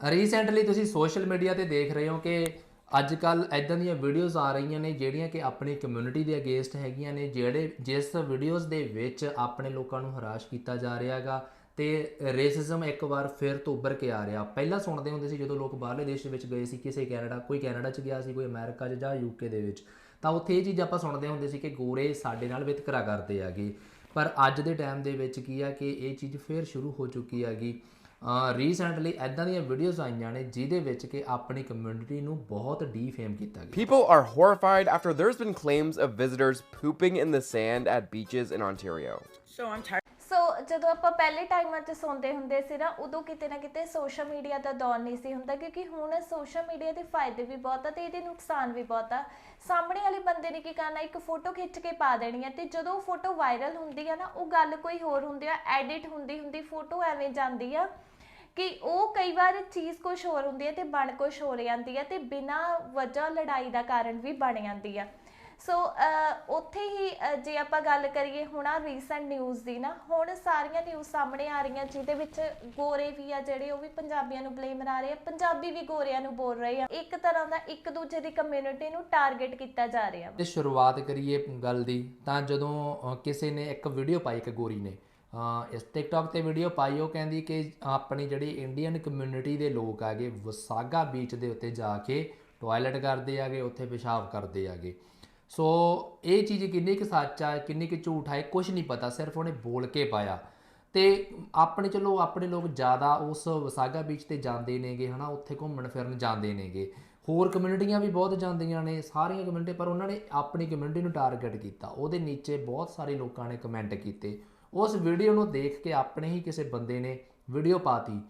Recently ਤੁਸੀਂ social media ਤੇ ਦੇਖ ਰਹੇ ਹੋ ਕਿ ਅੱਜ ਕੱਲ ਐਦਾਂ ਦੀਆਂ ਵੀਡੀਓਜ਼ ਆ ਰਹੀਆਂ ਨੇ ਜਿਹੜੀਆਂ ਕਿ ਆਪਣੀ ਕਮਿਊਨਿਟੀ ਦੇ ਅਗੇਂਸਟ ਹੈਗੀਆਂ ਨੇ, ਜਿਹੜੇ ਜਿਸ ਵੀਡੀਓਜ਼ ਦੇ ਵਿੱਚ ਆਪਣੇ ਲੋਕਾਂ ਨੂੰ ਹਰਾਸ਼ ਕੀਤਾ ਜਾ ਰਿਹਾ ਹੈਗਾ ਤੇ ਰੇਸਿਜ਼ਮ ਇੱਕ ਵਾਰ ਫਿਰ ਤੋਂ ਉੱਭਰ ਕੇ ਆ ਰਿਹਾ। ਪਹਿਲਾਂ ਸੁਣਦੇ ਹੁੰਦੇ ਸੀ ਜਦੋਂ ਲੋਕ ਬਾਹਰਲੇ ਦੇਸ਼ ਦੇ ਵਿੱਚ ਗਏ ਸੀ, ਕਿਸੇ ਕੈਨੇਡਾ, ਕੋਈ ਕੈਨੇਡਾ ਚ ਗਿਆ ਸੀ, ਕੋਈ ਅਮਰੀਕਾ 'ਚ ਜਾਂ ਯੂਕੇ ਦੇ ਵਿੱਚ, ਤਾਂ ਉੱਥੇ ਇਹ ਚੀਜ਼ ਆਪਾਂ ਸੁਣਦੇ ਹੁੰਦੇ ਸੀ ਕਿ ਗੋਰੇ ਸਾਡੇ ਨਾਲ ਵਿਤਕਰਾ ਕਰਦੇ ਹੈਗੇ। ਪਰ ਅੱਜ ਦੇ ਟਾਈਮ ਦੇ ਵਿੱਚ ਕੀ ਆ ਕਿ ਇਹ ਚੀਜ਼ ਫਿਰ ਸ਼ੁਰੂ ਹੋ ਚੁੱਕੀ ਹੈਗੀ। ਰੀਸੈਂਟਲੀ ਐਦਾਂ ਦੀਆਂ ਵੀਡੀਓਜ਼ ਆਈਆਂ ਨੇ ਜਿਹਦੇ ਵਿੱਚ ਕਿ ਆਪਣੀ ਕਮਿਊਨਿਟੀ ਨੂੰ ਬਹੁਤ ਡੀਫੇਮ ਕੀਤਾ ਗਿਆ People are horrified after there's been claims of visitors pooping in the sand at beaches in Ontario. So I'm tired. ਸੋ ਜਦੋਂ ਆਪਾਂ ਪਹਿਲੇ ਟਾਈਮਾਂ 'ਚ ਸੁਣਦੇ ਹੁੰਦੇ ਸੀ ਨਾ ਉਦੋਂ ਕਿਤੇ ਨਾ ਕਿਤੇ ਸੋਸ਼ਲ ਮੀਡੀਆ ਦਾ ਦੌਰ ਨਹੀਂ ਸੀ ਹੁੰਦਾ ਕਿਉਂਕਿ ਹੁਣ ਸੋਸ਼ਲ ਮੀਡੀਆ ਦੇ ਫਾਇਦੇ ਵੀ ਬਹੁਤ ਆ ਤੇ ਇਹਦੇ ਨੁਕਸਾਨ ਵੀ ਬਹੁਤ ਆ ਸਾਹਮਣੇ ਵਾਲੇ ਬੰਦੇ ਨੇ ਕੀ ਕਰਨਾ ਇੱਕ ਫੋਟੋ ਖਿੱਚ ਕੇ ਪਾ ਦੇਣੀ ਹੈ ਤੇ ਜਦੋਂ ਉਹ ਫੋਟੋ ਵਾਇਰਲ ਹੁੰਦੀ ਆ ਨਾ ਉਹ ਗੱਲ ਕੋਈ ਹੋਰ ਹੁੰਦੀ ਆ ਐਡਿਟ ਹੁੰਦੀ ਹੁੰਦੀ ਫੋਟੋ ਐਵੇਂ ਜਾਂਦੀ ਆ ਕਿ ਉਹ ਕਈ ਵਾਰ ਚੀਜ਼ ਕੁਝ ਹੋਰ ਹੁੰਦੀ ਹੈ ਤੇ ਬਣ ਕੁਝ ਹੋਰ ਜਾਂਦੀ ਹੈ ਤੇ ਬਿਨਾਂ ਵਜ੍ਹਾ ਲੜਾਈ ਦਾ ਕਾਰਨ ਵੀ ਬਣ ਜਾਂਦੀ ਆ। ਸੋ ਉੱਥੇ ਹੀ ਜੇ ਆਪਾਂ ਗੱਲ ਕਰੀਏ ਹੁਣ ਆ ਰੀਸੈਂਟ ਨਿਊਜ਼ ਦੀ ਨਾ, ਹੁਣ ਸਾਰੀਆਂ ਨਿਊਜ਼ ਸਾਹਮਣੇ ਆ ਰਹੀਆਂ ਜਿਹਦੇ ਵਿੱਚ ਗੋਰੇ ਵੀ ਆ ਜਿਹੜੇ, ਉਹ ਵੀ ਪੰਜਾਬੀਆਂ ਨੂੰ ਬਲੇਮ ਬਣਾ ਰਹੇ ਆ, ਪੰਜਾਬੀ ਵੀ ਗੋਰਿਆਂ ਨੂੰ ਬੋਲ ਰਹੇ ਆ। ਇੱਕ ਤਰ੍ਹਾਂ ਦਾ ਇੱਕ ਦੂਜੇ ਦੀ ਕਮਿਊਨਿਟੀ ਨੂੰ ਟਾਰਗੇਟ ਕੀਤਾ ਜਾ ਰਿਹਾ ਤੇ ਸ਼ੁਰੂਆਤ ਕਰੀਏ ਗੱਲ ਦੀ, ਤਾਂ ਜਦੋਂ ਕਿਸੇ ਨੇ ਇੱਕ ਵੀਡੀਓ ਪਾਈ ਇੱਕ ਗੋਰੀ ਨੇ ਇਸ ਟਿਕਟੌਕ ਤੇ ਵੀਡੀਓ ਪਾਈ, ਉਹ ਕਹਿੰਦੀ ਕਿ ਆਪਣੀ ਜਿਹੜੀ ਇੰਡੀਅਨ ਕਮਿਊਨਿਟੀ ਦੇ ਲੋਕ ਆਗੇ ਵਸਾਗਾ ਬੀਚ ਦੇ ਉੱਤੇ ਜਾ ਕੇ ਟਾਇਲਟ ਕਰਦੇ ਆਗੇ ਉੱਥੇ ਪਿਸ਼ਾਬ ਕਰਦੇ ਆਗੇ ਸੋ ਇਹ ਚੀਜ਼ ਕਿੰਨੀ ਕੁ ਸੱਚ ਆ, ਕਿੰਨੀ ਕੁ ਝੂਠ ਆ, ਇਹ ਕੁਝ ਨਹੀਂ ਪਤਾ, ਸਿਰਫ ਉਹਨੇ ਬੋਲ ਕੇ ਪਾਇਆ। ਤੇ ਆਪਣੇ, ਚਲੋ, ਆਪਣੇ ਲੋਕ ਜ਼ਿਆਦਾ ਉਸ ਵਸਾਗਾ ਬੀਚ ਤੇ ਜਾਂਦੇ ਨੇਗੇ, ਹਨਾ, ਉੱਥੇ ਘੁੰਮਣ ਫਿਰਨ ਜਾਂਦੇ ਨੇਗੇ। ਹੋਰ ਕਮਿਊਨਿਟੀਆਂ ਵੀ ਬਹੁਤ ਜਾਂਦੀਆਂ ਨੇ, ਸਾਰੀਆਂ ਕਮਿਊਨਿਟੀ ਪਰ ਉਹਨਾਂ ਨੇ ਆਪਣੀ ਕਮਿਊਨਿਟੀ ਨੂੰ ਟਾਰਗੇਟ ਕੀਤਾ। ਉਹਦੇ ਨੀਚੇ ਬਹੁਤ ਸਾਰੇ ਲੋਕਾਂ ਨੇ ਕਮੈਂਟ ਕੀਤੇ। ਉਸ ਵੀਡੀਓ ਨੂੰ ਦੇਖ ਕੇ ਆਪਣੇ ਹੀ ਕਿਸੇ ਬੰਦੇ ਨੇ ਵੀਡੀਓ ਪਾਤੀ।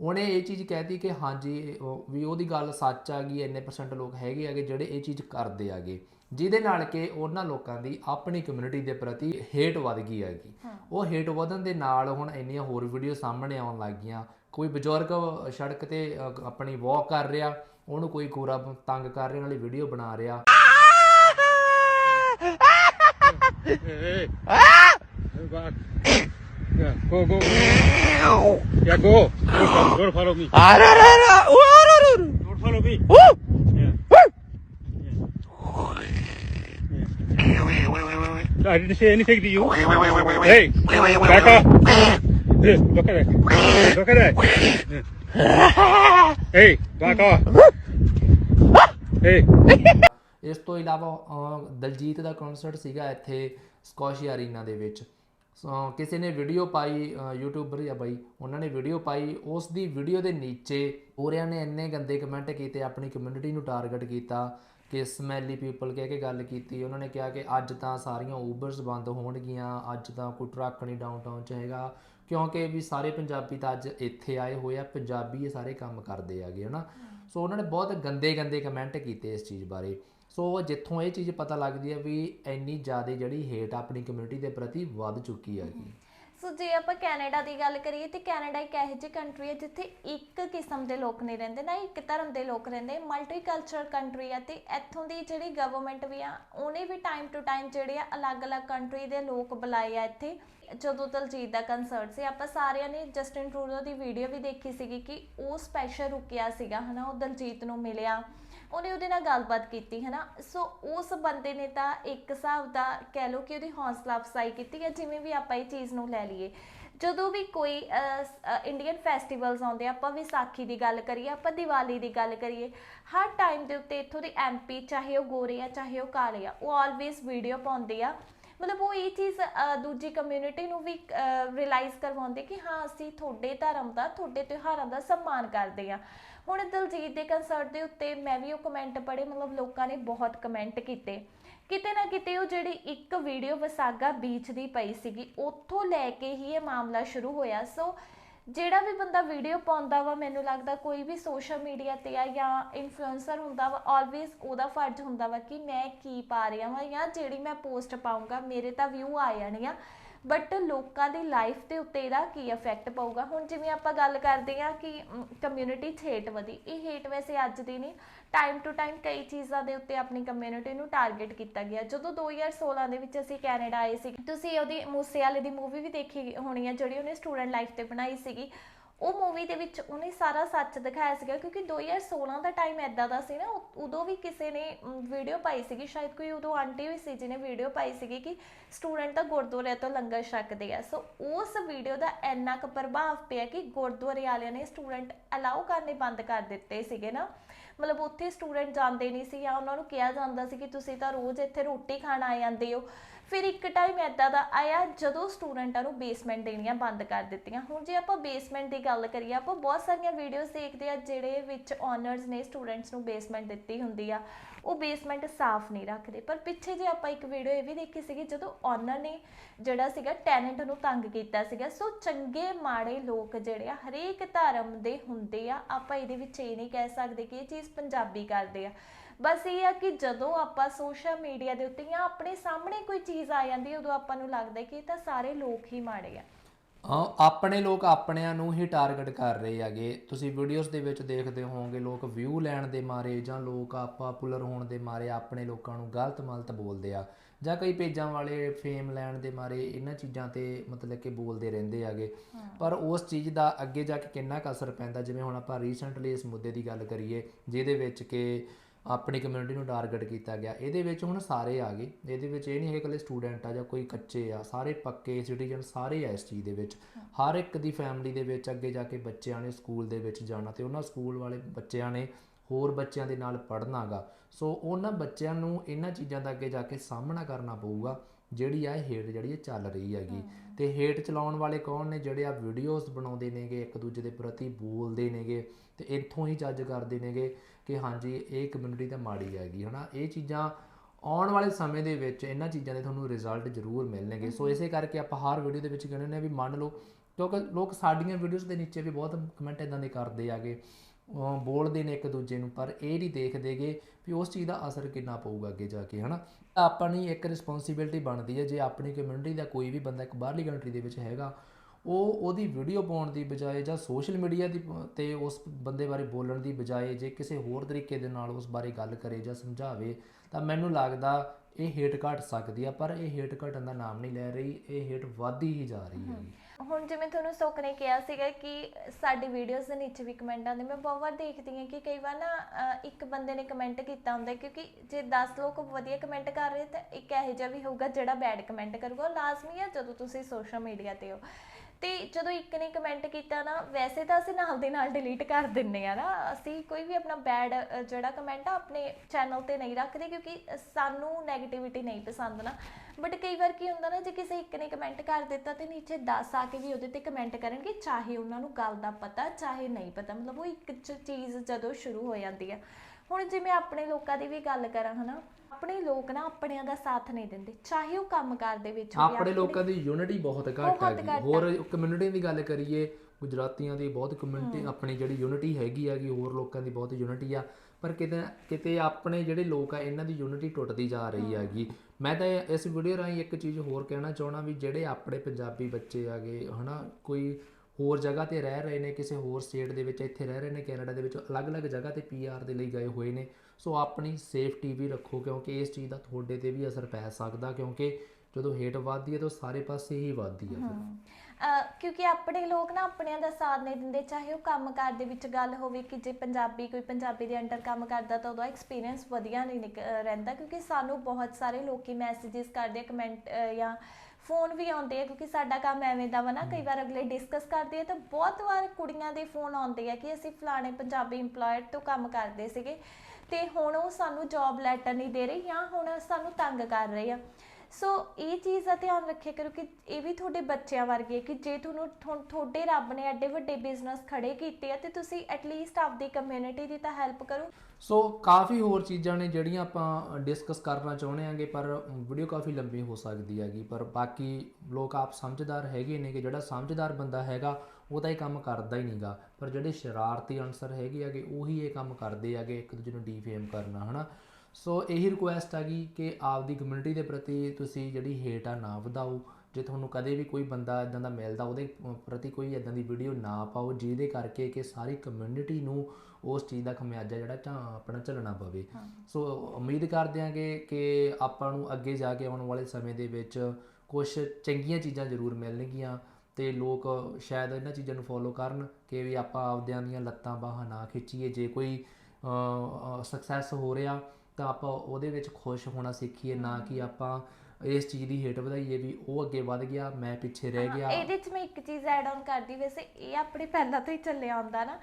ਉਹਨੇ ਇਹ ਚੀਜ਼ ਕਹਿਤੀ ਕਿ ਹਾਂਜੀ ਉਹ- ਵੀ ਉਹਦੀ ਗੱਲ ਸੱਚ ਆ ਗਈ ਇੰਨੇ ਪਰਸੈਂਟ ਲੋਕ ਹੈਗੇ ਆਗੇ ਜਿਹੜੇ ਇਹ ਚੀਜ਼ ਕਰਦੇ ਆਗੇ ਜਿਹਦੇ ਨਾਲ ਕਿ ਉਹਨਾਂ ਲੋਕਾਂ ਦੀ ਆਪਣੀ ਕਮਿਊਨਿਟੀ ਦੇ ਪ੍ਰਤੀ ਹੇਟ ਵੱਧ ਗਈ ਹੈਗੀ। ਉਹ ਹੇਟ ਵਧਣ ਦੇ ਨਾਲ ਹੁਣ ਇੰਨੀਆਂ ਹੋਰ ਵੀਡੀਓ ਸਾਹਮਣੇ ਆਉਣ ਲੱਗ ਗਈਆਂ। ਕੋਈ ਬਜ਼ੁਰਗ ਸੜਕ ਤੇ ਆਪਣੀ ਵਾਕ ਕਰ ਰਿਹਾ ਉਹਨੂੰ ਕੋਈ ਗੋਰਾ ਤੰਗ ਕਰ ਰਿਹਾ ਨਾਲੇ ਵੀਡੀਓ ਬਣਾ ਰਿਹਾ। Back. Yeah, go, go. Yeah, go. Don't follow, don't follow me. Don't follow me. Yeah. Yeah. I didn't say anything to you. Hey, back up. Hey, look at that. Look at that. Yeah. Hey, back off. Hey. ਇਸ ਤੋਂ ਇਲਾਵਾ ਦਲਜੀਤ ਦਾ concert ਸੀਗਾ ਇੱਥੇ Scotia Arena ਦੇ ਵਿੱਚ ਸੋ ਕਿਸੇ ਨੇ video ਪਾਈ YouTuber ਆ ਬਾਈ ਉਹਨਾਂ ਨੇ ਵੀਡੀਓ ਪਾਈ ਉਸ ਦੀ ਵੀਡੀਓ ਦੇ ਨੀਚੇ ਹੋਰਿਆਂ ਨੇ ਇੰਨੇ ਗੰਦੇ ਕਮੈਂਟ ਕੀਤੇ ਆਪਣੀ ਕਮਿਊਨਿਟੀ ਨੂੰ ਟਾਰਗੇਟ ਕੀਤਾ ਕਿ ਸਮੈਲੀ ਪੀਪਲ ਕਹਿ ਕੇ ਗੱਲ ਕੀਤੀ ਉਹਨਾਂ ਨੇ ਕਿਹਾ ਕਿ ਅੱਜ ਤਾਂ ਸਾਰੀਆਂ ਊਬਰਸ ਬੰਦ ਹੋਣਗੀਆਂ ਅੱਜ ਤਾਂ ਕੋਈ ਟਰੱਕ ਨਹੀਂ ਡਾਊਨਟਾਊਨ ਚ ਹੈਗਾ ਕਿਉਂਕਿ ਵੀ ਸਾਰੇ ਪੰਜਾਬੀ ਤਾਂ ਅੱਜ ਇੱਥੇ ਆਏ ਹੋਏ ਆ ਪੰਜਾਬੀ ਇਹ ਸਾਰੇ ਕੰਮ ਕਰਦੇ ਆਗੇ ਹਨਾ? ਸੋ ਉਹਨਾਂ ਨੇ ਬਹੁਤ ਗੰਦੇ ਗੰਦੇ ਕਮੈਂਟ ਕੀਤੇ ਇਸ ਚੀਜ਼ ਬਾਰੇ। ਸੋ ਜਿੱਥੋਂ ਇਹ ਚੀਜ਼ ਪਤਾ ਲੱਗਦੀ ਹੈ ਵੀ ਇੰਨੀ ਜ਼ਿਆਦਾ ਜਿਹੜੀ ਹੇਟ ਆਪਣੀ ਕਮਿਊਨਿਟੀ ਦੇ ਪ੍ਰਤੀ ਵੱਧ ਚੁੱਕੀ ਹੈਗੀ ਸੋ ਜੇ ਆਪਾਂ ਕੈਨੇਡਾ ਦੀ ਗੱਲ ਕਰੀਏ ਤੇ ਕੈਨੇਡਾ ਇੱਕ ਇਹੋ ਜਿਹੀ ਕੰਟਰੀ ਹੈ ਜਿੱਥੇ ਇੱਕ ਕਿਸਮ ਦੇ ਲੋਕ ਨਹੀਂ ਰਹਿੰਦੇ, ਨਾ ਇੱਕ ਧਰਮ ਦੇ ਲੋਕ ਰਹਿੰਦੇ ਮਲਟੀਕਲਚਰ ਕੰਟਰੀ ਆ ਤੇ ਇੱਥੋਂ ਦੀ ਜਿਹੜੀ ਗਵਰਨਮੈਂਟ ਵੀ ਆ, ਉਹਨੇ ਵੀ ਟਾਈਮ ਟੂ ਟਾਈਮ ਜਿਹੜੇ ਆ ਅਲੱਗ-ਅਲੱਗ ਕੰਟਰੀ ਦੇ ਲੋਕ ਬੁਲਾਏ ਆ ਇੱਥੇ। ਜਦੋਂ ਦਲਜੀਤ ਦਾ ਕੰਸਰਟ ਸੀ, ਆਪਾਂ ਸਾਰਿਆਂ ਨੇ ਜਸਟਿਨ ਟਰੂਡੋ ਦੀ ਵੀਡੀਓ ਵੀ ਦੇਖੀ ਸੀਗੀ ਕਿ ਉਹ ਸਪੈਸ਼ਲ ਰੁਕਿਆ ਸੀਗਾ, ਹਨਾ, ਉਹ ਦਲਜੀਤ ਨੂੰ ਮਿਲਿਆ। ਉਹਨੇ ਉਹਦੇ ਨਾਲ ਗੱਲਬਾਤ ਕੀਤੀ ਹੈ ਨਾ ਸੋ ਉਸ ਬੰਦੇ ਨੇ ਤਾਂ ਇੱਕ ਹਿਸਾਬ ਦਾ ਕਹਿ ਲਓ ਕਿ ਉਹਦੀ ਹੌਸਲਾ ਅਫਸਾਈ ਕੀਤੀ ਹੈ ਜਿਵੇਂ ਵੀ ਆਪਾਂ ਇਹ ਚੀਜ਼ ਨੂੰ ਲੈ ਲਈਏ। ਜਦੋਂ ਵੀ ਕੋਈ ਇੰਡੀਅਨ ਫੈਸਟੀਵਲਸ ਆਉਂਦੇ ਆ, ਆਪਾਂ ਵਿਸਾਖੀ ਦੀ ਗੱਲ ਕਰੀਏ, ਆਪਾਂ ਦੀਵਾਲੀ ਦੀ ਗੱਲ ਕਰੀਏ, ਹਰ ਟਾਈਮ ਦੇ ਉੱਤੇ ਇੱਥੋਂ ਦੇ ਐਮਪੀ ਚਾਹੇ ਉਹ ਗੋਰੇ ਆ, ਚਾਹੇ ਉਹ ਕਾਲੇ ਆ, ਉਹ ਆਲਵੇਸ ਵੀਡੀਓ ਪਾਉਂਦੇ ਆ। ਮਤਲਬ ਉਹ ਇਹ ਚੀਜ਼ ਦੂਜੀ ਕਮਿਊਨਿਟੀ ਨੂੰ ਵੀ ਰਿਅਲਾਈਜ਼ ਕਰਵਾਉਂਦੇ ਕਿ ਹਾਂ, ਅਸੀਂ ਤੁਹਾਡੇ ਧਰਮ ਦਾ, ਤੁਹਾਡੇ ਤਿਉਹਾਰਾਂ ਦਾ ਸਨਮਾਨ ਕਰਦੇ ਆ। ਹੁਣ ਦਲਜੀਤ ਦੇ ਕੰਸਰਟ ਦੇ ਉੱਤੇ ਮੈਂ ਵੀ ਉਹ ਕਮੈਂਟ ਪੜ੍ਹੇ, ਮਤਲਬ ਲੋਕਾਂ ਨੇ ਬਹੁਤ ਕਮੈਂਟ ਕੀਤੇ। ਕਿਤੇ ਨਾ ਕਿਤੇ ਉਹ ਜਿਹੜੀ ਇੱਕ ਵੀਡੀਓ ਵਸਾਗਾ ਬੀਚ ਦੀ ਪਈ ਸੀਗੀ, ਉੱਥੋਂ ਲੈ ਕੇ ਹੀ ਇਹ ਮਾਮਲਾ ਸ਼ੁਰੂ ਹੋਇਆ। ਸੋ ਜਿਹੜਾ ਵੀ ਬੰਦਾ ਵੀਡੀਓ ਪਾਉਂਦਾ ਵਾ, ਮੈਨੂੰ ਲੱਗਦਾ ਕੋਈ ਵੀ ਸੋਸ਼ਲ ਮੀਡੀਆ ਤੇ ਆ ਜਾਂ ਇਨਫਲੂਐਂਸਰ ਹੁੰਦਾ ਵਾ ਆਲਵੇਸ ਉਹਦਾ ਫਰਜ਼ ਹੁੰਦਾ ਵਾ ਕਿ ਮੈਂ ਕੀ ਪਾ ਰਿਹਾ ਵਾਂ ਜਾਂ ਜਿਹੜੀ ਮੈਂ ਪੋਸਟ ਪਾਉਂਗਾ ਮੇਰੇ ਤਾਂ ਵਿਊ ਆ ਜਾਣਗੇ। ਬਟ ਲੋਕਾਂ ਦੀ ਲਾਈਫ ਦੇ ਉੱਤੇ ਇਹਦਾ ਕੀ ਇਫੈਕਟ ਪਊਗਾ? ਹੁਣ ਜਿਵੇਂ ਆਪਾਂ ਗੱਲ ਕਰਦੇ ਆ ਕਿ ਕਮਿਊਨਿਟੀ 'ਚ ਹੇਟ ਵਧੀ, ਇਹ ਹੇਟ ਵੈਸੇ ਅੱਜ ਦੀ ਨਹੀਂ ਟਾਈਮ ਟੂ ਟਾਈਮ ਕਈ ਚੀਜ਼ਾਂ ਦੇ ਉੱਤੇ ਆਪਣੀ ਕਮਿਊਨਿਟੀ ਨੂੰ ਟਾਰਗੇਟ ਕੀਤਾ ਗਿਆ। ਜਦੋਂ 2016 ਦੇ ਵਿੱਚ ਅਸੀਂ ਕੈਨੇਡਾ ਆਏ ਸੀ, ਤੁਸੀਂ ਉਹਦੀ ਮੂਸੇ ਵਾਲੇ ਦੀ ਮੂਵੀ ਵੀ ਦੇਖੀ ਹੋਣੀ ਹੈ ਜਿਹੜੀ ਉਹਨੇ ਸਟੂਡੈਂਟ ਲਾਈਫ ਤੇ ਬਣਾਈ ਸੀਗੀ। ਉਹ ਮੂਵੀ ਦੇ ਵਿੱਚ ਉਹਨੇ ਸਾਰਾ ਸੱਚ ਦਿਖਾਇਆ ਸੀਗਾ, ਕਿਉਂਕਿ 2016 ਦਾ ਟਾਈਮ ਐਦਾਂ ਦਾ ਸੀ ਨਾ ਉਦੋਂ ਵੀ ਕਿਸੇ ਨੇ ਵੀਡੀਓ ਪਾਈ ਸੀਗੀ, ਸ਼ਾਇਦ ਕੋਈ ਉਦੋਂ ਆਂਟੀ ਵੀ ਸੀ ਜਿਹਨੇ ਵੀਡੀਓ ਪਾਈ ਸੀਗੀ ਕਿ ਸਟੂਡੈਂਟ ਤਾਂ ਗੁਰਦੁਆਰੇ ਤੋਂ ਲੰਗਰ ਛਕਦੇ ਆ। ਸੋ ਉਸ ਵੀਡੀਓ ਦਾ ਇੰਨਾ ਕੁ ਪ੍ਰਭਾਵ ਪਿਆ ਕਿ ਗੁਰਦੁਆਰੇ ਵਾਲਿਆਂ ਨੇ ਸਟੂਡੈਂਟ ਅਲਾਉ ਕਰਨੇ ਬੰਦ ਕਰ ਦਿੱਤੇ ਸੀਗੇ ਨਾ। ਮਤਲਬ ਉੱਥੇ ਸਟੂਡੈਂਟ ਜਾਂਦੇ ਨਹੀਂ ਸੀ ਜਾਂ ਉਹਨਾਂ ਨੂੰ ਕਿਹਾ ਜਾਂਦਾ ਸੀ ਕਿ ਤੁਸੀਂ ਤਾਂ ਰੋਜ਼ ਇੱਥੇ ਰੋਟੀ ਖਾਣ ਆ ਜਾਂਦੇ ਹੋ। ਫਿਰ ਇੱਕ ਟਾਈਮ ਐਦਾਂ ਦਾ ਆਇਆ ਜਦੋਂ ਸਟੂਡੈਂਟਾਂ ਨੂੰ ਬੇਸਮੈਂਟ ਦੇਣੀਆਂ ਬੰਦ ਕਰ ਦਿੱਤੀਆਂ। ਹੁਣ ਜੇ ਆਪਾਂ ਬੇਸਮੈਂਟ ਦੀ ਗੱਲ ਕਰੀਏ, ਆਪਾਂ ਬਹੁਤ ਸਾਰੀਆਂ ਵੀਡੀਓਜ਼ ਦੇਖਦੇ ਆ ਜਿਹੜੇ ਵਿੱਚ ਓਨਰਸ ਨੇ ਸਟੂਡੈਂਟਸ ਨੂੰ ਬੇਸਮੈਂਟ ਦਿੱਤੀ ਹੁੰਦੀ ਆ। ਉਹ ਬੇਸਮੈਂਟ ਸਾਫ਼ ਨਹੀਂ ਰੱਖਦੇ। ਪਰ ਪਿੱਛੇ ਜੇ ਆਪਾਂ ਇੱਕ ਵੀਡੀਓ ਇਹ ਵੀ ਦੇਖੀ ਸੀਗੀ, ਜਦੋਂ ਓਨਰ ਨੇ ਜਿਹੜਾ ਸੀਗਾ ਟੈਨੈਂਟ ਨੂੰ ਤੰਗ ਕੀਤਾ ਸੀਗਾ, ਸੋ ਚੰਗੇ ਮਾੜੇ ਲੋਕ ਜਿਹੜੇ ਆ, ਹਰੇਕ ਧਰਮ ਦੇ ਹੁੰਦੇ ਆ, ਆਪਾਂ ਇਹਦੇ ਵਿੱਚ ਇਹ ਨਹੀਂ ਕਹਿ ਸਕਦੇ ਕਿ ਇਹ ਚੀਜ਼ ਪੰਜਾਬੀ ਕਰਦੇ ਆ। ਬਸ ਇਹ ਆ ਕਿ ਜਦੋਂ ਆਪਾਂ ਸੋਸ਼ਲ ਮੀਡੀਆ ਦੇ ਉੱਤੇ ਜਾਂ ਆਪਣੇ ਸਾਹਮਣੇ ਕੋਈ ਚੀਜ਼ ਆ ਜਾਂਦੀ ਉਦੋਂ ਆਪਾਂ ਨੂੰ ਲੱਗਦਾ ਕਿ ਇਹ ਤਾਂ ਸਾਰੇ ਲੋਕ ਹੀ ਮਾੜੇ ਆ। ਆਪਣੇ ਲੋਕ ਆਪਣਿਆਂ ਨੂੰ ਹੀ ਟਾਰਗੇਟ ਕਰ ਰਹੇ ਹੈਗੇ। ਤੁਸੀਂ ਵੀਡੀਓਜ਼ ਦੇ ਵਿੱਚ ਦੇਖਦੇ ਹੋਵੋਗੇ ਲੋਕ ਵਿਊ ਲੈਣ ਦੇ ਮਾਰੇ ਜਾਂ ਲੋਕ ਪਾਪੂਲਰ ਹੋਣ ਦੇ ਮਾਰੇ ਆਪਣੇ ਲੋਕਾਂ ਨੂੰ ਗਲਤ ਮਲਤ ਬੋਲਦੇ ਆ। ਜਾਂ ਕਈ ਪੇਜਾਂ ਵਾਲੇ ਫੇਮ ਲੈਣ ਦੇ ਮਾਰੇ ਇਹਨਾਂ ਚੀਜ਼ਾਂ ਤੇ ਮਤਲਬ ਕਿ ਬੋਲਦੇ ਰਹਿੰਦੇ ਹੈਗੇ। ਪਰ ਉਸ ਚੀਜ਼ ਦਾ ਅੱਗੇ ਜਾ ਕੇ ਕਿੰਨਾ ਕੁ ਅਸਰ ਪੈਂਦਾ ਜਿਵੇਂ ਹੁਣ ਆਪਾਂ ਰੀਸੈਂਟਲੀ ਇਸ ਮੁੱਦੇ ਦੀ ਗੱਲ ਕਰੀਏ ਜਿਹਦੇ ਵਿੱਚ ਕਿ ਆਪਣੀ ਕਮਿਊਨਿਟੀ ਨੂੰ ਟਾਰਗੇਟ ਕੀਤਾ ਗਿਆ। ਇਹਦੇ ਵਿੱਚ ਹੁਣ ਸਾਰੇ ਆ ਗਏ। ਇਹਦੇ ਵਿੱਚ ਇਹ ਨਹੀਂ ਹੈ ਇਕੱਲੇ ਸਟੂਡੈਂਟ ਆ ਜਾਂ ਕੋਈ ਕੱਚੇ ਆ ਸਾਰੇ ਪੱਕੇ ਸਿਟੀਜ਼ਨ ਸਾਰੇ ਆ ਇਸ ਚੀਜ਼ ਦੇ ਵਿੱਚ। ਹਰ ਇੱਕ ਦੀ ਫੈਮਿਲੀ ਦੇ ਵਿੱਚ ਅੱਗੇ ਜਾ ਕੇ ਬੱਚਿਆਂ ਨੇ ਸਕੂਲ ਦੇ ਵਿੱਚ ਜਾਣਾ ਤੇ ਉਹਨਾਂ ਸਕੂਲ ਵਾਲੇ ਬੱਚਿਆਂ ਨੇ ਹੋਰ ਬੱਚਿਆਂ ਦੇ ਨਾਲ ਪੜ੍ਹਨਾਗਾ ਸੋ ਉਹਨਾਂ ਬੱਚਿਆਂ ਨੂੰ ਇਹਨਾਂ ਚੀਜ਼ਾਂ ਦਾ ਅੱਗੇ ਜਾ ਕੇ ਸਾਹਮਣਾ ਕਰਨਾ ਪਊਗਾ ਜਿਹੜੀ ਆ ਹੇਟ ਜਿਹੜੀ ਇਹ ਚੱਲ ਰਹੀ ਹੈਗੀ। ਤੇ ਹੇਟ ਚਲਾਉਣ ਵਾਲੇ ਕੌਣ ਨੇ? ਜਿਹੜੇ ਆ ਵੀਡੀਓਜ਼ ਬਣਾਉਂਦੇ ਨੇਗੇ ਇੱਕ ਦੂਜੇ ਦੇ ਪ੍ਰਤੀ ਬੋਲਦੇ ਨੇਗੇ ਤੇ ਇੱਥੋਂ ਹੀ ਜੱਜ ਕਰਦੇ ਨੇਗੇ। ਕਿ ਹਾਂਜੀ, ਇਹ ਕਮਿਊਨਿਟੀ ਤਾਂ ਮਾੜੀ ਹੈਗੀ, ਹਨਾ? ਇਹ ਚੀਜ਼ਾਂ ਆਉਣ ਵਾਲੇ ਸਮੇਂ ਦੇ ਵਿੱਚ ਇਹਨਾਂ ਚੀਜ਼ਾਂ ਦੇ ਤੁਹਾਨੂੰ ਰਿਜ਼ਲਟ ਜ਼ਰੂਰ ਮਿਲਣਗੇ। ਸੋ ਇਸੇ ਕਰਕੇ ਆਪਾਂ ਹਰ ਵੀਡੀਓ ਦੇ ਵਿੱਚ ਕਹਿੰਦੇ ਨੇ ਵੀ ਮੰਨ ਲਓ, ਕਿਉਂਕਿ ਲੋਕ ਸਾਡੀਆਂ ਵੀਡੀਓਜ਼ ਦੇ ਨੀਚੇ ਵੀ ਬਹੁਤ ਕਮੈਂਟ ਇਦਾਂ ਦੇ ਕਰਦੇ ਆਗੇ ਅਹ ਬੋਲਦੇ ਨੇ ਇੱਕ ਦੂਜੇ ਨੂੰ, ਪਰ ਇਹ ਨਹੀਂ ਦੇਖਦੇਗੇ ਵੀ ਉਸ ਚੀਜ਼ ਦਾ ਅਸਰ ਕਿੰਨਾ ਪਊਗਾ ਅੱਗੇ ਜਾ ਕੇ, ਹਨਾ? ਆਪਣੀ ਇੱਕ ਰਿਸਪੌਂਸਿਬਿਲਟੀ ਬਣਦੀ ਹੈ, ਜੇ ਆਪਣੀ ਕਮਿਊਨਿਟੀ ਦਾ ਕੋਈ ਵੀ ਬੰਦਾ ਇੱਕ ਬਾਹਰਲੀ ਕੰਟਰੀ ਦੇ ਵਿੱਚ ਹੈਗਾ ਉਹ ਉਹਦੀ ਵੀਡੀਓ ਪਾਉਣ ਦੀ ਬਜਾਏ ਜਾਂ ਸੋਸ਼ਲ ਮੀਡੀਆ ਦੀ ਤੇ ਉਸ ਬੰਦੇ ਬਾਰੇ ਬੋਲਣ ਦੀ ਬਜਾਏ ਜੇ ਕਿਸੇ ਹੋਰ ਤਰੀਕੇ ਦੇ ਨਾਲ ਉਸ ਬਾਰੇ ਗੱਲ ਕਰੇ ਜਾਂ ਸਮਝਾਵੇ, ਤਾਂ ਮੈਨੂੰ ਲੱਗਦਾ ਇਹ ਹੇਟ ਘਟ ਸਕਦੀ ਆ, ਪਰ ਇਹ ਹੇਟ ਘਟਣ ਦਾ ਨਾਮ ਨਹੀਂ ਲੈ ਰਹੀ, ਇਹ ਹੇਟ ਵੱਧਦੀ ਹੀ ਜਾ ਰਹੀ ਹੈ। ਹੁਣ ਜਿਵੇਂ ਤੁਹਾਨੂੰ ਸੁੱਖ ਨੇ ਕਿਹਾ ਸੀਗਾ ਕਿ ਸਾਡੀ ਵੀਡੀਓਜ਼ ਦੇ ਨੀਚੇ ਵੀ ਕਮੈਂਟ ਆਉਂਦੇ ਮੈਂ ਬਹੁਤ ਵਾਰ ਦੇਖਦੀ ਹਾਂ ਕਿ ਕਈ ਵਾਰ ਨਾ ਇੱਕ ਬੰਦੇ ਨੇ ਕਮੈਂਟ ਕੀਤਾ ਹੁੰਦਾ ਕਿਉਂਕਿ ਜੇ 10 ਲੋਕ ਵਧੀਆ ਕਮੈਂਟ ਕਰ ਰਹੇ ਤਾਂ ਇੱਕ ਇਹੋ ਜਿਹਾ ਵੀ ਹੋਊਗਾ ਜਿਹੜਾ ਬੈਡ ਕਮੈਂਟ ਕਰੂਗਾ ਲਾਜ਼ਮੀ ਹੈ ਜਦੋਂ ਤੁਸੀਂ ਸੋਸ਼ਲ ਮੀਡੀਆ ਤੇ ਹੋ। ਤੇ ਜਦੋਂ ਇੱਕ ਨੇ ਕਮੈਂਟ ਕੀਤਾ ਨਾ, ਵੈਸੇ ਤਾਂ ਅਸੀਂ ਨਾਲ ਦੇ ਨਾਲ ਡਿਲੀਟ ਕਰ ਦਿੰਨੇ ਆ ਨਾ। ਅਸੀਂ ਕੋਈ ਵੀ ਆਪਣਾ ਬੈਡ ਜਿਹੜਾ ਕਮੈਂਟ ਆ, ਆਪਣੇ ਚੈਨਲ ਤੇ ਨਹੀਂ ਰੱਖਦੇ ਕਿਉਂਕਿ ਸਾਨੂੰ 네ਗੇਟਿਵਿਟੀ ਨਹੀਂ ਪਸੰਦ ਨਾ। ਬਟ ਕਈ ਵਾਰ ਕੀ ਹੁੰਦਾ ਨਾ, ਜੇ ਕਿਸੇ ਇੱਕ ਨੇ ਕਮੈਂਟ ਕਰ ਦਿੱਤਾ ਤੇ ਨੀਚੇ 10 ਆ ਕੇ ਵੀ ਉਹਦੇ ਤੇ ਕਮੈਂਟ ਕਰਨਗੇ, ਚਾਹੇ ਉਹਨਾਂ ਨੂੰ ਗੱਲ ਦਾ ਪਤਾ, ਚਾਹੇ ਨਹੀਂ ਪਤਾ। ਮਤਲਬ ਉਹ ਇੱਕ ਚ- ਚੀਜ਼ ਜਦੋਂ ਸ਼ੁਰੂ ਹੋ ਜਾਂਦੀ ਆ। ਹੁਣ ਜੇ ਮੈਂ ਆਪਣੇ ਲੋਕਾਂ ਦੀ ਵੀ ਗੱਲ ਕਰਾਂ ਹਨਾ ਆਪਣੇ ਲੋਕ ਨਾ ਆਪਣਿਆਂ ਦਾ ਸਾਥ ਨਹੀਂ ਦਿੰਦੇ ਚਾਹੇ ਉਹ ਕੰਮਕਾਰ ਦੇ ਵਿੱਚ ਹੋਵੇ ਆਪਣੇ ਲੋਕਾਂ ਦੀ ਯੂਨਿਟੀ ਬਹੁਤ ਘੱਟ ਆ। ਹੋਰ ਕਮਿਊਨਿਟੀ ਦੀ ਗੱਲ ਕਰੀਏ ਗੁਜਰਾਤੀਆਂ ਦੀ ਬਹੁਤ ਕਮਿਊਨਿਟੀ ਆਪਣੀ ਜਿਹੜੀ ਯੂਨਿਟੀ ਹੈਗੀ ਹੈਗੀ ਹੋਰ ਲੋਕਾਂ ਦੀ ਬਹੁਤ ਯੂਨਿਟੀ ਆ ਪਰ ਕਿਤੇ ਕਿਤੇ ਆਪਣੇ ਜਿਹੜੇ ਲੋਕ ਆ ਇਹਨਾਂ ਦੀ ਯੂਨਿਟੀ ਟੁੱਟਦੀ ਜਾ ਰਹੀ ਹੈਗੀ। ਮੈਂ ਤਾਂ ਇਸ ਵੀਡੀਓ ਰਾਹੀਂ ਇੱਕ ਚੀਜ਼ ਹੋਰ ਕਹਿਣਾ ਚਾਹਣਾ ਵੀ ਜਿਹੜੇ ਆਪਣੇ ਪੰਜਾਬੀ ਬੱਚੇ ਆਗੇ ਹਨਾ ਕੋਈ ਹੋਰ ਜਗ੍ਹਾ ਤੇ ਰਹਿ ਰਹੇ ਨੇ, ਕਿਸੇ ਹੋਰ ਸਟੇਟ ਦੇ ਵਿੱਚ ਇੱਥੇ ਰਹਿ ਰਹੇ ਨੇ, ਕੈਨੇਡਾ ਦੇ ਵਿੱਚ ਅਲੱਗ-ਅਲੱਗ ਜਗ੍ਹਾ ਤੇ ਪੀਆਰ ਦੇ ਲਈ ਗਏ ਹੋਏ ਨੇ। ਸੋ ਆਪਣੀ ਸੇਫਟੀ ਵੀ ਰੱਖੋ, ਕਿਉਂਕਿ ਇਸ ਚੀਜ਼ ਦਾ ਤੁਹਾਡੇ ਤੇ ਵੀ ਅਸਰ ਪੈ ਸਕਦਾ, ਕਿਉਂਕਿ ਜਦੋਂ ਹੇਟ ਵੱਧਦੀ ਹੈ ਤਾਂ ਸਾਰੇ ਪਾਸੇ ਹੀ ਵੱਧਦੀ ਹੈ ਫਿਰ। ਕਿਉਂਕਿ ਆਪਣੇ ਲੋਕ ਨਾ ਆਪਣਿਆਂ ਦਾ ਸਾਥ ਨਹੀਂ ਦਿੰਦੇ, ਚਾਹੇ ਉਹ ਕੰਮਕਾਰ ਦੇ ਵਿੱਚ ਗੱਲ ਹੋਵੇ ਕਿ ਜੇ ਪੰਜਾਬੀ, ਕੋਈ ਪੰਜਾਬੀ ਦੇ ਅੰਡਰ ਕੰਮ ਕਰਦਾ ਤਾਂ ਉਹਦਾ ਐਕਸਪੀਰੀਅੰਸ ਵਧੀਆ ਨਹੀਂ ਰਹਿੰਦਾ, ਕਿਉਂਕਿ ਸਾਨੂੰ ਬਹੁਤ ਸਾਰੇ ਲੋਕੀ ਮੈਸੇजेस ਕਰਦੇ ਕਮੈਂਟ ਜਾਂ ਫੋਨ ਵੀ ਆਉਂਦੇ ਆ ਕਿਉਂਕਿ ਸਾਡਾ ਕੰਮ ਐਵੇਂ ਦਾ ਵਾ ਨਾ ਕਈ ਵਾਰ ਅਗਲੇ ਡਿਸਕਸ ਕਰਦੇ ਆ ਤਾਂ ਬਹੁਤ ਵਾਰ ਕੁੜੀਆਂ ਦੇ ਫੋਨ ਆਉਂਦੇ ਆ ਕਿ ਅਸੀਂ ਫਲਾਣੇ ਪੰਜਾਬੀ EMPLOYER ਤੋਂ ਕੰਮ ਕਰਦੇ ਸੀਗੇ ਤੇ ਹੁਣ ਉਹ ਸਾਨੂੰ ਜੌਬ ਲੈਟਰ ਨਹੀਂ ਦੇ ਰਹੇ ਜਾਂ ਹੁਣ ਸਾਨੂੰ ਤੰਗ ਕਰ ਰਹੇ ਆ। ਸੋ ਇਹ ਚੀਜ਼ ਦਾ ਧਿਆਨ ਰੱਖਿਆ ਕਰੋ ਕਿ ਇਹ ਵੀ ਤੁਹਾਡੇ ਬੱਚਿਆਂ ਵਰਗੇ ਕਿ ਜੇ ਤੁਹਾਨੂੰ ਤੁਹਾਡੇ ਰੱਬ ਨੇ ਐਡੇ ਵੱਡੇ ਬਿਜ਼ਨਸ ਖੜੇ ਕੀਤੇ ਆ ਤੇ ਤੁਸੀਂ ਐਟਲੀਸਟ ਆਪਦੀ ਕਮਿਊਨਿਟੀ ਦੀ ਤਾਂ ਹੈਲਪ ਕਰੋ। ਸੋ ਕਾਫੀ ਹੋਰ ਚੀਜ਼ਾਂ ਨੇ ਜਿਹੜੀਆਂ ਆਪਾਂ ਡਿਸਕਸ ਕਰਨਾ ਚਾਹੁੰਦੇ ਆਂਗੇ ਪਰ ਵੀਡੀਓ ਕਾਫੀ ਲੰਬੀ ਹੋ ਸਕਦੀ ਹੈਗੀ, ਪਰ ਬਾਕੀ ਲੋਕ ਆਪ ਸਮਝਦਾਰ ਹੈਗੇ ਨੇ ਕਿ ਜਿਹੜਾ ਸਮਝਦਾਰ ਬੰਦਾ ਹੈਗਾ, ਉਹ ਤਾਂ ਇਹ ਕੰਮ ਕਰਦਾ ਹੀ ਨਹੀਂਗਾ। ਪਰ ਜਿਹੜੇ ਸ਼ਰਾਰਤੀ ਅਨਸਰ ਹੈਗੇ ਹੈਗੇ, ਉਹੀ ਇਹ ਕੰਮ ਕਰਦੇ ਹੈਗੇ, ਇੱਕ ਦੂਜੇ ਨੂੰ ਡੀਫੇਮ ਕਰਨਾ, ਹਨਾ? ਸੋ ਇਹੀ ਰਿਕੁਐਸਟ ਹੈਗੀ ਕਿ ਆਪਦੀ ਕਮਿਊਨਿਟੀ ਦੇ ਪ੍ਰਤੀ ਤੁਸੀਂ ਜਿਹੜੀ ਹੇਟ ਆ ਨਾ ਵਧਾਓ। ਜੇ ਤੁਹਾਨੂੰ ਕਦੇ ਵੀ ਕੋਈ ਬੰਦਾ ਇਦਾਂ ਦਾ ਮਿਲਦਾ ਉਹਦੇ ਪ੍ਰਤੀ ਕੋਈ ਇਦਾਂ ਦੀ ਵੀਡੀਓ ਨਾ ਪਾਓ ਜਿਹਦੇ ਕਰਕੇ ਕਿ ਸਾਰੀ ਕਮਿਊਨਿਟੀ ਨੂੰ ਉਸ ਚੀਜ਼ ਦਾ ਖਮਿਆਜਾ ਜਿਹੜਾ ਝਾਂ ਆਪਣਾ ਝੱਲਣਾ ਪਵੇ। ਸੋ ਉਮੀਦ ਕਰਦੇ ਹਾਂਗੇ ਕਿ ਆਪਾਂ ਨੂੰ ਅੱਗੇ ਜਾ ਕੇ ਆਉਣ ਵਾਲੇ ਸਮੇਂ ਦੇ ਵਿੱਚ ਕੁਝ ਚੰਗੀਆਂ ਚੀਜ਼ਾਂ ਜ਼ਰੂਰ ਮਿਲਣਗੀਆਂ ਤੇ ਲੋਕ ਸ਼ਾਇਦ ਇਹਨਾਂ ਚੀਜ਼ਾਂ ਨੂੰ ਫੋਲੋ ਕਰਨ ਕਿ ਵੀ ਆਪਾਂ ਆਪਦਿਆਂ ਦੀਆਂ ਲੱਤਾਂ ਬਾਹਾਂ ਨਾ ਖਿੱਚੀਏ। ਜੇ ਕੋਈ ਸਕਸੈਸ ਹੋ ਰਿਹਾ ਤਾਂ ਆਪਾਂ ਉਹਦੇ ਵਿੱਚ ਖੁਸ਼ ਹੋਣਾ ਸਿੱਖੀਏ ਨਾ ਕਿ ਆਪਾਂ ਇਸ ਚੀਜ਼ ਦੀ ਹੇਟ ਵਧਾਈਏ ਵੀ ਉਹ ਅੱਗੇ ਵਧ ਗਿਆ ਮੈਂ ਪਿੱਛੇ ਰਹਿ ਗਿਆ। ਇਹਦੇ ਚ ਮੈਂ ਇੱਕ ਚੀਜ਼ ਐਡ ਆਨ ਕਰਦੀ ਵੈਸੇ ਇਹ ਆਪਣੇ ਪਹਿਲਾਂ ਤੋਂ ਹੀ ਚੱਲਿਆ ਆਉਂਦਾ ਨਾ।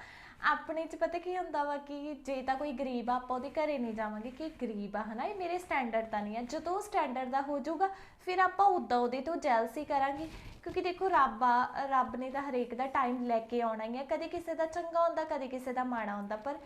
ਆਪਣੇ ਚ ਪਤਾ ਕੀ ਹੁੰਦਾ ਵਾ ਕਿ ਜੇ ਤਾਂ ਕੋਈ ਗਰੀਬ ਆ ਆਪਾਂ ਉਹਦੇ ਘਰੇ ਨਹੀਂ ਜਾਵਾਂਗੇ ਕਿ ਗਰੀਬ ਆ ਹਨਾ? ਇਹ ਮੇਰੇ ਸਟੈਂਡਰਡ ਦਾ ਨਹੀਂ ਆ। ਜਦੋਂ ਸਟੈਂਡਰਡ ਦਾ ਹੋ ਜਾਊਗਾ ਫਿਰ ਆਪਾਂ ਉਦਾਂ ਉਹਦੇ ਤੋਂ ਜੈਲਸੀ ਕਰਾਂਗੇ। ਕਿਉਂਕਿ ਦੇਖੋ ਰੱਬ ਆ ਰੱਬ ਨੇ ਤਾਂ ਹਰੇਕ ਦਾ ਟਾਈਮ ਲੈ ਕੇ ਆਉਣਾ ਹੀ ਆ। ਕਦੇ ਕਿਸੇ ਦਾ ਚੰਗਾ ਹੁੰਦਾ ਕਦੇ ਕਿਸੇ ਦਾ ਮਾੜਾ ਹੁੰਦਾ ਪਰ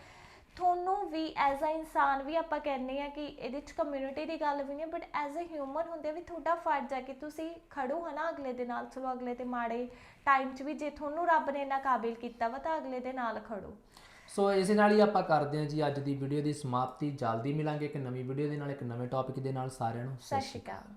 ਤੁਹਾਨੂੰ ਵੀ ਐਜ਼ ਅ ਇਨਸਾਨ ਵੀ ਆਪਾਂ ਕਹਿੰਦੇ ਆ ਕਿ ਇਹਦੇ ਚ ਕਮਿਊਨਿਟੀ ਦੀ ਗੱਲ ਵੀ ਨਹੀਂ ਬਟ ਐਜ਼ ਅ ਹਿਊਮਨ ਹੁੰਦੇ ਵੀ ਤੁਹਾਡਾ ਫਰਜ਼ ਆ ਕਿ ਤੁਸੀਂ ਖੜੋ ਹਨਾ ਅਗਲੇ ਦੇ ਨਾਲ, ਚਲੋ ਅਗਲੇ ਤੇ ਮਾੜੇ ਟਾਈਮ 'ਚ ਵੀ ਜੇ ਤੁਹਾਨੂੰ ਰੱਬ ਨੇ ਇੰਨਾ ਕਾਬਿਲ ਕੀਤਾ ਵਾ ਤਾਂ ਅਗਲੇ ਦੇ ਨਾਲ ਖੜੋ ਸੋ ਇਸੇ ਨਾਲ ਹੀ ਆਪਾਂ ਕਰਦੇ ਹਾਂ ਜੀ ਅੱਜ ਦੀ ਵੀਡੀਓ ਦੀ ਸਮਾਪਤੀ। ਜਲਦੀ ਮਿਲਾਂਗੇ ਇੱਕ ਨਵੀਂ ਵੀਡੀਓ ਦੇ ਨਾਲ, ਇੱਕ ਨਵੇਂ ਟੌਪਿਕ ਦੇ ਨਾਲ ਸਾਰਿਆਂ ਨੂੰ। ਸਤਿ ਸ਼੍ਰੀ ਅਕਾਲ।